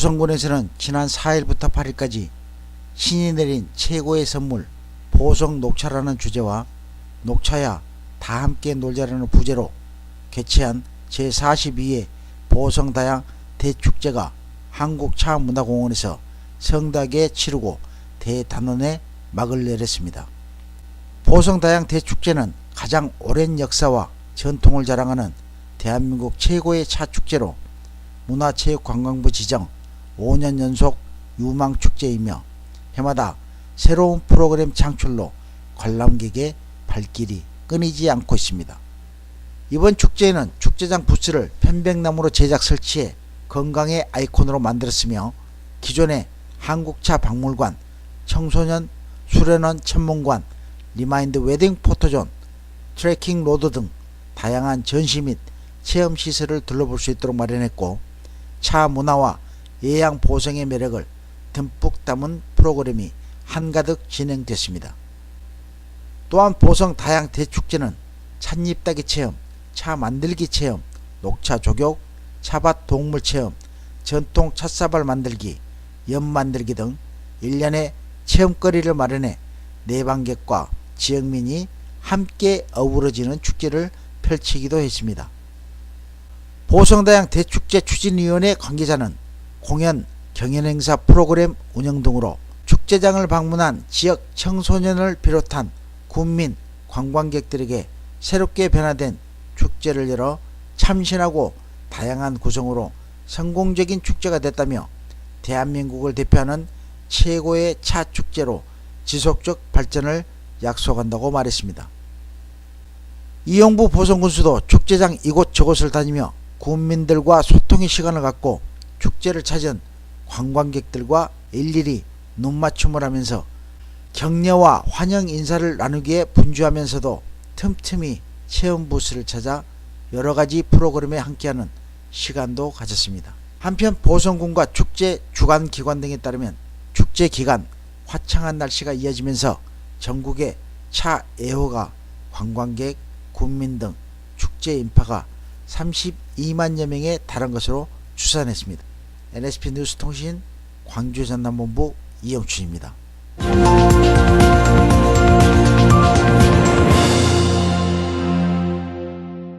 보성군에서는 지난 4일부터 8일까지 신이 내린 최고의 선물 보성 녹차라는 주제와 녹차야 다 함께 놀자라는 부제로 개최한 제42회 보성다양 대축제가 한국차문화공원에서 성대하게 치르고 대단원에 막을 내렸습니다. 보성다양 대축제는 가장 오랜 역사와 전통을 자랑하는 대한민국 최고의 차축제로 문화체육관광부 지정 5년 연속 유망축제이며 해마다 새로운 프로그램 창출로 관람객의 발길이 끊이지 않고 있습니다. 이번 축제에는 축제장 부스를 편백나무로 제작 설치해 건강의 아이콘으로 만들었으며 기존의 한국차 박물관, 청소년 수련원 천문관, 리마인드 웨딩 포토존, 트레킹 로드 등 다양한 전시 및 체험 시설을 둘러볼 수 있도록 마련했고 차 문화와 예양 보성의 매력을 듬뿍 담은 프로그램이 한가득 진행됐습니다. 또한 보성 다양 대축제는 찻잎 따기 체험, 차 만들기 체험, 녹차 조격, 차밭 동물 체험, 전통 찻사발 만들기, 연 만들기 등 일련의 체험거리를 마련해 내방객과 지역민이 함께 어우러지는 축제를 펼치기도 했습니다. 보성다양 대축제 추진위원회 관계자는 공연, 경연 행사 프로그램 운영 등으로 축제장을 방문한 지역 청소년을 비롯한 군민, 관광객들에게 새롭게 변화된 축제를 열어 참신하고 다양한 구성으로 성공적인 축제가 됐다며 대한민국을 대표하는 최고의 차 축제로 지속적 발전을 약속한다고 말했습니다. 이용부 보성군수도 축제장 이곳 저곳을 다니며 군민들과 소통의 시간을 갖고 축제를 찾은 관광객들과 일일이 눈맞춤을 하면서 격려와 환영 인사를 나누기에 분주하면서도 틈틈이 체험 부스를 찾아 여러 가지 프로그램에 함께하는 시간도 가졌습니다. 한편 보성군과 축제 주관 기관 등에 따르면 축제 기간 화창한 날씨가 이어지면서 전국의 차 애호가 관광객, 군민 등 축제 인파가 32만여 명에 달한 것으로 추산했습니다. NSP 뉴스통신 광주 전남본부 이영춘입니다.